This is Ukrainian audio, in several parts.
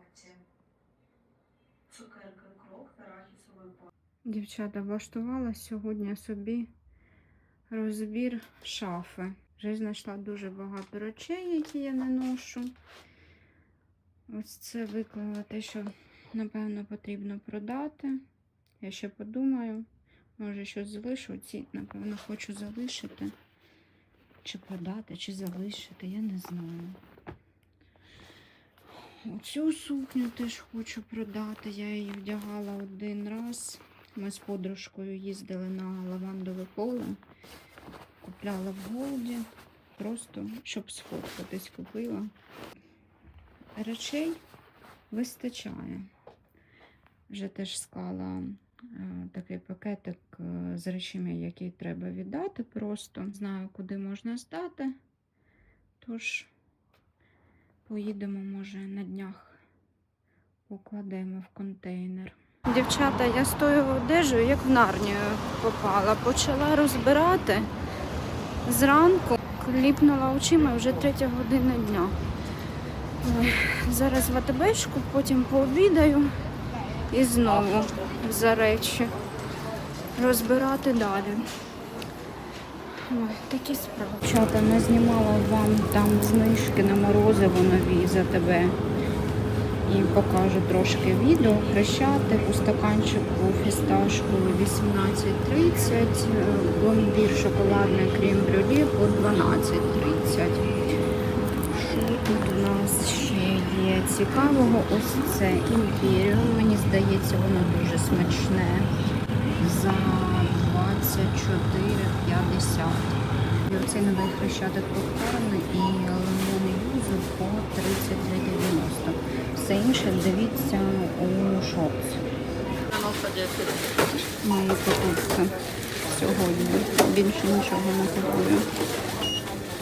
акція. Цукерки крок та арахісовий пай. Дівчата влаштувала сьогодні собі розбір шафи. Вже знайшла дуже багато речей, які я не ношу. Ось це виклала те, що, напевно, потрібно продати. Я ще подумаю, може щось залишу. Ці, напевно, хочу залишити. Чи продати, чи залишити, я не знаю. Оцю сукню теж хочу продати. Я її вдягала один раз. Ми з подружкою їздили на лавандове поле, купляла в голді, просто щоб сфоткатись, купила. Речей вистачає. Вже теж склала е, такий пакетик е, з речами, які треба віддати. Просто знаю, куди можна здати. Тож поїдемо, може, на днях покладемо в контейнер. Дівчата, я з тою одежею, як в нарнію попала. Почала розбирати зранку, кліпнула очима вже третя година дня. Зараз в АТБшку, потім пообідаю і знову за речі розбирати далі. Ой, такі справи. Дівчата, не знімала вам там знижки на морозиво нові за тебе і покажу трошки відео. Хрещатик у стаканчику фісташковий 18.30, е, пломбір шоколадний крем брюле по 12.30. Що тут у нас ще є цікавого? Ось це імперіум. Мені здається, воно дуже смачне. За 24,50. І оцей новий хрещатик попкорн і лимонний юзу по 33,90. Все інше дивіться у шопс. Мої покупки сьогодні. Більше нічого не купую.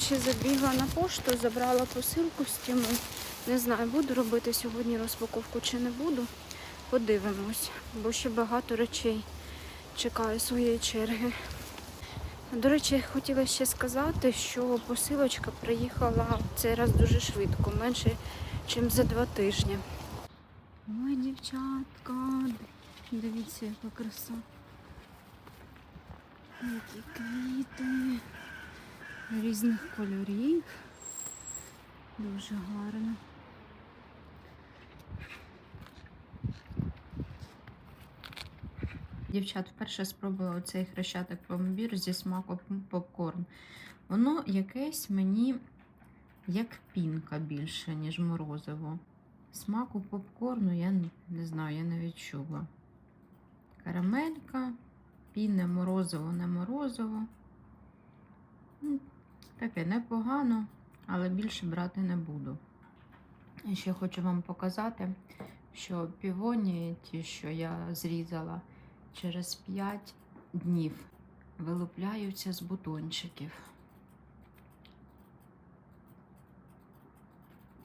Ще забігла на пошту, забрала посилку з тіму. Не знаю, буду робити сьогодні розпаковку чи не буду. Подивимось, бо ще багато речей чекаю своєї черги. До речі, хотіла ще сказати, що посилочка приїхала цей раз дуже швидко, менше, ніж за два тижні. Ой, дівчатка, дивіться, яка краса. Які квіти різних кольорів. Дуже гарно. Дівчат, вперше спробувала цей хрещатик пломбір зі смаком попкорн. Воно якесь мені як пінка більше, ніж морозиво. Смаку попкорну я не знаю, я не відчула. Карамелька, пінне морозиво, не морозиво. Таке непогано, але більше брати не буду. І ще хочу вам показати, що півоні, ті, що я зрізала, через 5 днів вилупляються з бутончиків.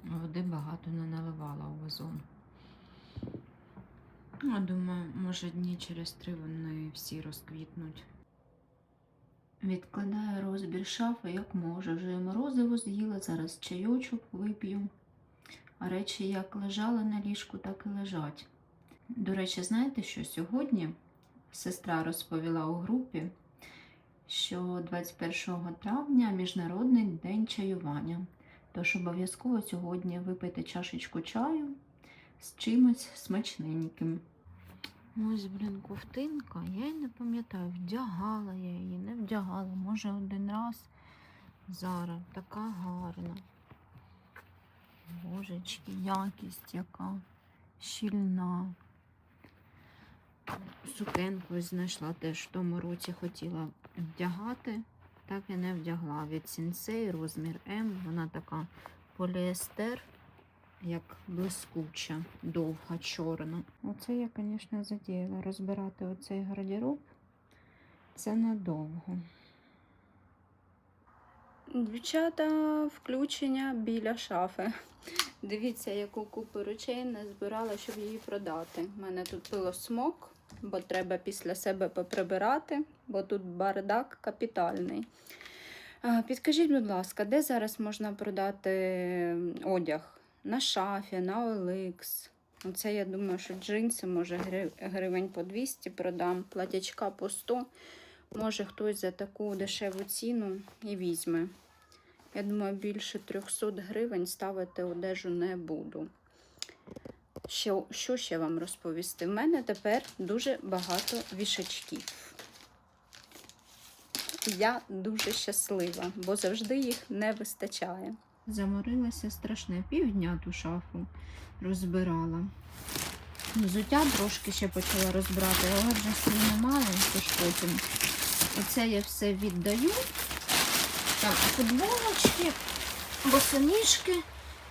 Води багато не наливала у вазон. Ну, думаю, може дні через три вони всі розквітнуть. Відкладаю розбір шафи, як можу. Вже морозиво з'їла, зараз чайочок вип'ю. А речі як лежали на ліжку, так і лежать. До речі, знаєте, що сьогодні сестра розповіла у групі, що 21 травня Міжнародний день чаювання. Тож обов'язково сьогодні випити чашечку чаю з чимось смачненьким. Ось, блін, ковтинка. Я її не пам'ятаю, вдягала я її, не вдягала. Може один раз. Зараз така гарна. Божечки, якість яка щільна. Сукенку знайшла теж в тому році хотіла вдягати. Так і не вдягла від сінсей, розмір М. Вона така поліестер, як блискуча, довга, чорна. Оце я, звісно, задіяла розбирати оцей гардероб. Це надовго. Дівчата, включення біля шафи. Дивіться, яку купу речей не збирала, щоб її продати. У мене тут пилосмок, бо треба після себе поприбирати, бо тут бардак капітальний. Підкажіть, будь ласка, де зараз можна продати одяг на шафі, на OLX. Оце я думаю, що джинси, може, гривень по 200 продам, платячка по 100. Може хтось за таку дешеву ціну і візьме. Я думаю, більше 300 гривень ставити одежу не буду. Що, що ще вам розповісти? В мене тепер дуже багато вішачків. Я дуже щаслива, бо завжди їх не вистачає. Заморилася страшне. Півдня ту шафу розбирала. Взуття трошки ще почала розбирати, але вже сильно мало, тож потім. Оце я все віддаю. Там футболочки, босоніжки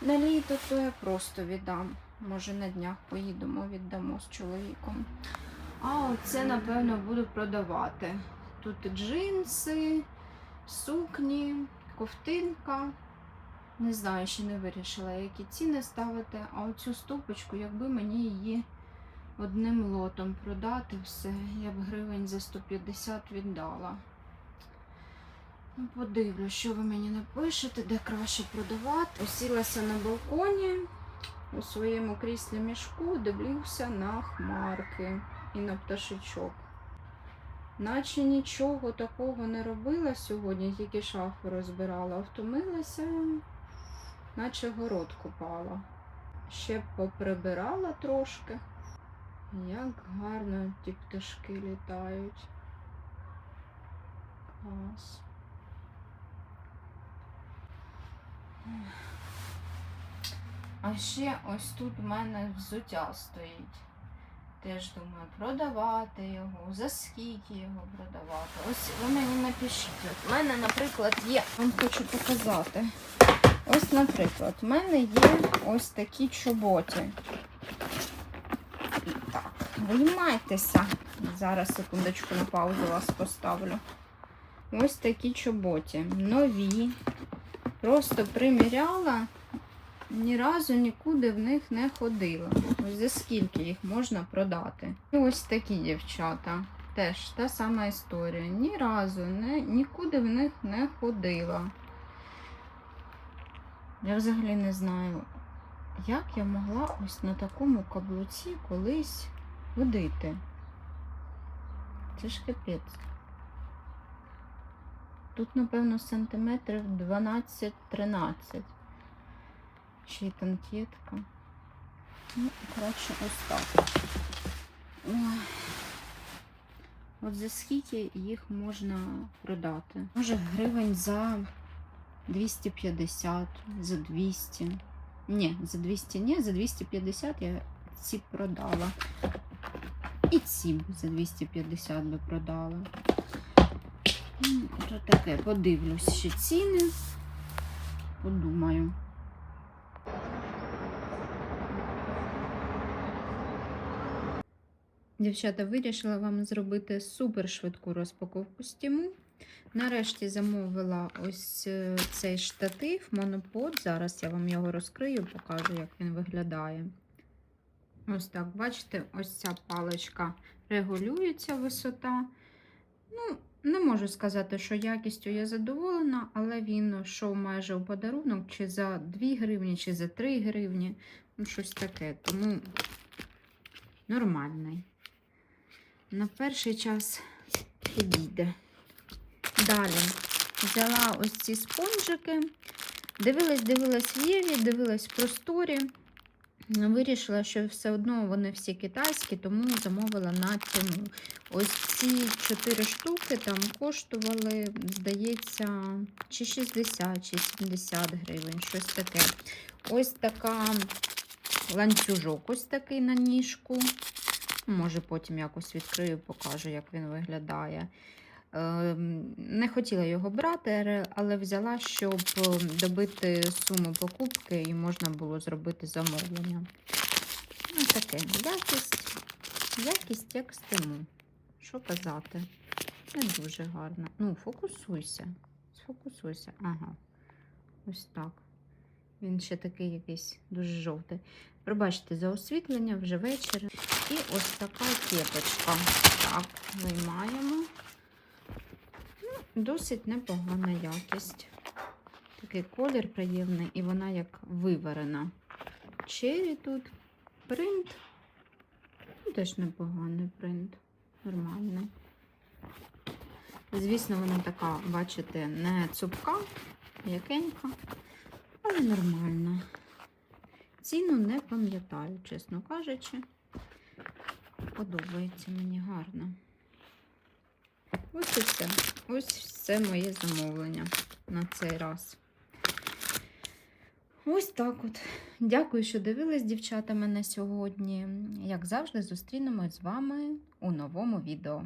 на літо, то я просто віддам. Може на днях поїдемо, віддамо з чоловіком. А оце, напевно, буду продавати. Тут джинси, сукні, ковтинка. Не знаю, ще не вирішила, які ціни ставити. А оцю стопочку, якби мені її одним лотом продати все, я б гривень за 150 віддала. Ну, подивлюсь, що ви мені напишете, де краще продавати. Осілася на балконі у своєму кріслі мішку, дивлюся на хмарки і на пташечок. Наче нічого такого не робила сьогодні, тільки шафу розбирала, втомилася, наче город купала. Ще поприбирала трошки. Як гарно ті пташки літають. Клас. А ще ось тут у мене взуття стоїть. Теж думаю, продавати його, за скільки його продавати. Ось ви мені напишіть. От У мене, наприклад, є. Вам хочу показати. Ось, наприклад, у мене є ось такі чоботи. І Так, виймайтеся. Зараз секундочку на паузу вас поставлю. Ось такі чоботи. Нові. Просто приміряла ні разу нікуди в них не ходила. Ось за скільки їх можна продати. І ось такі дівчата. Теж та сама історія. Ні разу не, нікуди в них не ходила. Я взагалі не знаю, як я могла ось на такому каблуці колись ходити. Це ж капець. Тут, напевно, сантиметрів 12-13. Й танкетка. Ну, коротше, ось так. Ой. От за скільки їх можна продати? Може, гривень за 250, за 200. Ні, за 200 ні, за 250 я ці продала. І ці за 250 би продала. Ну, То таке, подивлюсь ще ціни. Подумаю. Дівчата, вирішила вам зробити супер швидку розпаковку стіму. Нарешті замовила ось е, цей штатив, монопод. Зараз я вам його розкрию, покажу, як він виглядає. Ось так, бачите, ось ця паличка регулюється висота. Ну, не можу сказати, що якістю я задоволена, але він йшов майже у подарунок, чи за 2 гривні, чи за 3 гривні. Ну, щось таке. Тому нормальний. На перший час підійде. Далі взяла ось ці спонжики. Дивилась, дивилась в Єві, дивилась в просторі. Вирішила, що все одно вони всі китайські, тому замовила на ціну. Ось ці 4 штуки там коштували, здається, чи 60, чи 70 гривень, щось таке. Ось така ланцюжок, ось такий на ніжку. Може, потім якось відкрию, покажу, як він виглядає. Ем, Не хотіла його брати, але взяла, щоб ем, добити суму покупки і можна було зробити замовлення. Ну, таке, якість, якість як стиму. Що казати? Не дуже гарно. Ну, фокусуйся. Сфокусуйся. Ага. Ось так. Він ще такий якийсь дуже жовтий. Пробачте за освітлення вже вечір. І ось така кепочка. Так, виймаємо. Ну, досить непогана якість. Такий колір приємний, і вона як виварена. Чері тут. Принт. Ну, теж непоганий принт. Нормальний. Звісно, вона така, бачите, не цупка, м'якенька, але нормальна. Ціну не пам'ятаю, чесно кажучи. Подобається мені гарно. Ось і все. Ось все моє замовлення на цей раз. Ось так от. Дякую, що дивились, дівчата, мене сьогодні. Як завжди, зустрінемось з вами у новому відео.